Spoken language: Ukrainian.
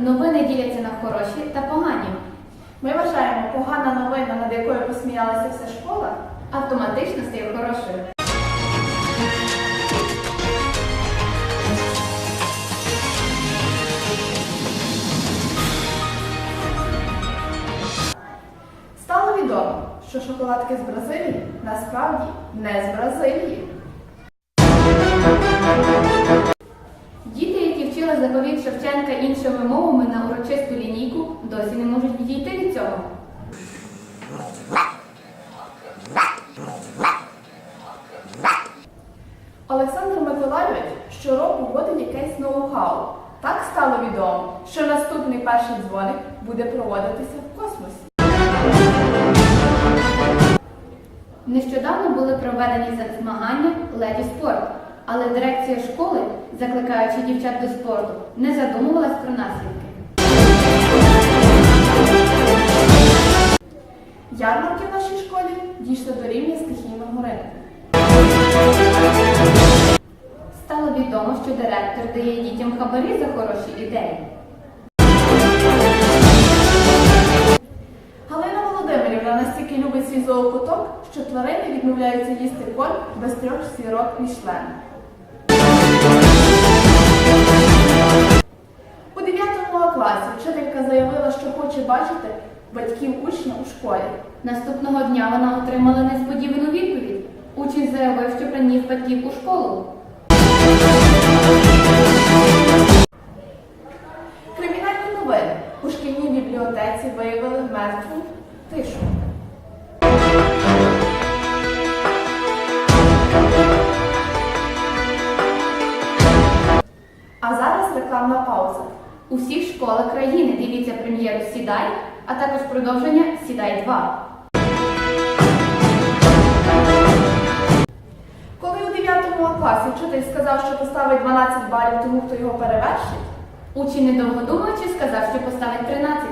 новини діляться на хороші та погані. Ми вважаємо, погана новина, над якою посміялася вся школа, автоматично стає хорошою. Стало відомо, що шоколадки з Бразилії насправді не з Бразилії. Вчили Шевченка іншими мовами на урочисту лінійку, досі не можуть відійти від цього. Олександр Миколайович щороку вводить якесь ноу-хау. Так стало відомо, що наступний перший дзвоник буде проводитися в космосі. Нещодавно були проведені змагання леді спорт, але дирекція школи, закликаючи дівчат до спорту, не задумувалась про наслідки. Ярмарки в нашій школі дійшли до рівня стихійного ринку. Стало відомо, що директор дає дітям хабарі за хороші ідеї. Галина Володимирівна настільки любить свій зоокуток, що тварини відмовляються їсти корм без трьох сірок Мішлен. У класі вчителька заявила, що хоче бачити батьків учня у школі. Наступного дня вона отримала несподівану відповідь. Учень заявив, що приніс батьків у школу. Кримінальні новини у шкільній бібліотеці виявили мертву тишу. У всіх школах країни дивіться прем'єру Сідай, а також продовження Сідай 2. Коли у 9 класі вчитель сказав, що поставить 12 балів тому, хто його перевершить, Учень, недовго думаючи, сказав, що поставить 13.